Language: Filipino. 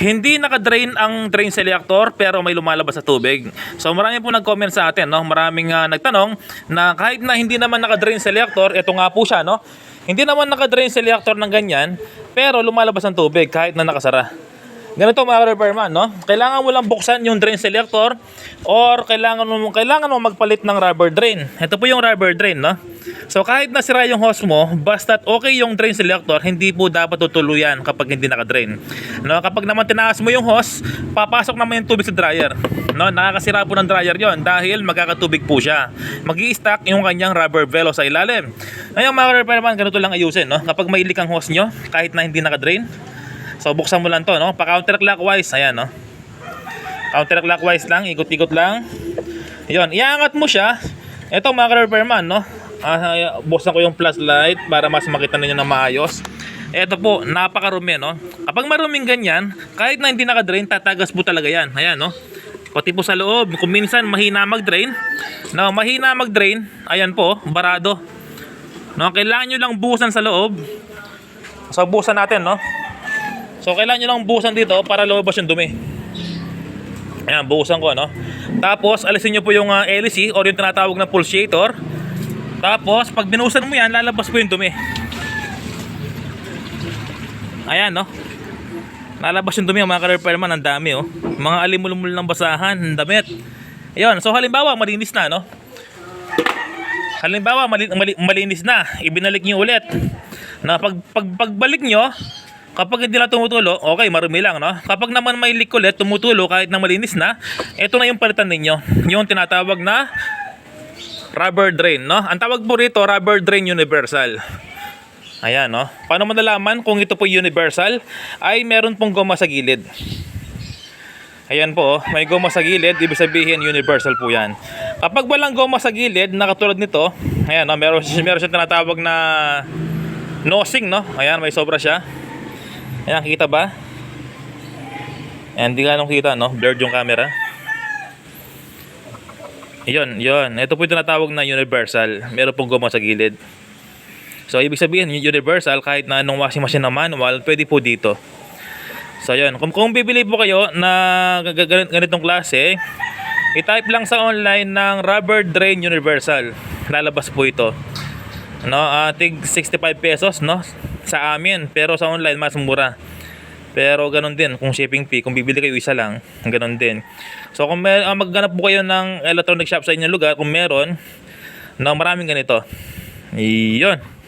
Hindi naka-drain ang drain selector pero may lumalabas sa tubig. So marami po nag-comment sa atin, no? Maraming ah, nagtanong na kahit na hindi naman naka-drain selector, ito nga po siya, no? Hindi naman naka-drain selector ng ganyan, pero lumalabas ang tubig kahit na nakasara. Ganito mga repairman, no? Kailangan mo lang buksan yung drain selector or kailangan mo kailangan mo magpalit ng rubber drain. Ito po yung rubber drain, no? So kahit nasira yung hose mo, basta't okay yung drain selector, hindi po dapat tutuluyan kapag hindi naka-drain. No, kapag naman tinaas mo yung hose, papasok naman yung tubig sa dryer. No, nakakasira po ng dryer 'yon dahil magkakatubig po siya. Magi-stack yung kanyang rubber velo sa ilalim. Ngayon mga repairman, ganito lang ayusin, no? Kapag may leak ang hose nyo, kahit na hindi naka-drain, So buksan mo lang to, no? Pa counterclockwise, ayan, no? Counterclockwise lang, ikot-ikot lang. 'Yon, iangat mo siya. Ito mga repairman, no? Ah, buksan ko yung flashlight para mas makita ninyo ng maayos. Ito po, napakarumi, no? Kapag maruming ganyan, kahit na hindi naka-drain, tatagas po talaga yan. Ayan, no? Pati po sa loob, kung minsan mahina mag-drain, no, mahina mag-drain, ayan po, barado. No, kailangan nyo lang buhusan sa loob. So, buhusan natin, no? So, kailangan nyo lang buhusan dito para lumabas yung dumi. Ayan, buhusan ko, no? Tapos, alisin nyo po yung uh, LC or yung tinatawag na pulsator. Tapos, pag binuhusan mo yan, lalabas po yung dumi. Ayan, no? Lalabas yung dumi, mga ka-repairman, ang dami, oh. Mga alimulumul ng basahan, ang damit. Ayun, so halimbawa, malinis na, no? Halimbawa, mali, mali, malinis na, ibinalik nyo ulit. Na pag, pag, pagbalik nyo, kapag hindi na tumutulo, okay, marumi lang, no? Kapag naman may leak ulit, tumutulo kahit na malinis na, ito na yung palitan ninyo. Yung tinatawag na rubber drain, no? Ang tawag po rito, rubber drain universal. Ayan, no? Paano mo nalaman kung ito po universal? Ay meron pong goma sa gilid. Ayan po, oh, may goma sa gilid, ibig sabihin universal po yan. Kapag walang goma sa gilid, na katulad nito, ayan, no? meron, meron siya tinatawag na nosing, no? Ayan, may sobra siya. Ayan, kita ba? Ayan, di ganong kita, no? Blurred yung camera. Yun, yun. Ito po yung tinatawag na universal. Meron pong goma sa gilid. So, ibig sabihin, universal, kahit na anong washing machine na manual, pwede po dito. So, yun. Kung, kung bibili po kayo na ganitong klase, i-type lang sa online ng rubber drain universal. Lalabas po ito. No, ating 65 pesos, no? Sa amin, pero sa online mas mura. Pero ganun din, kung shipping fee, kung bibili kayo isa lang, ganun din. So kung may, uh, magganap po kayo ng electronic shop sa inyong lugar, kung meron, na maraming ganito. Iyon.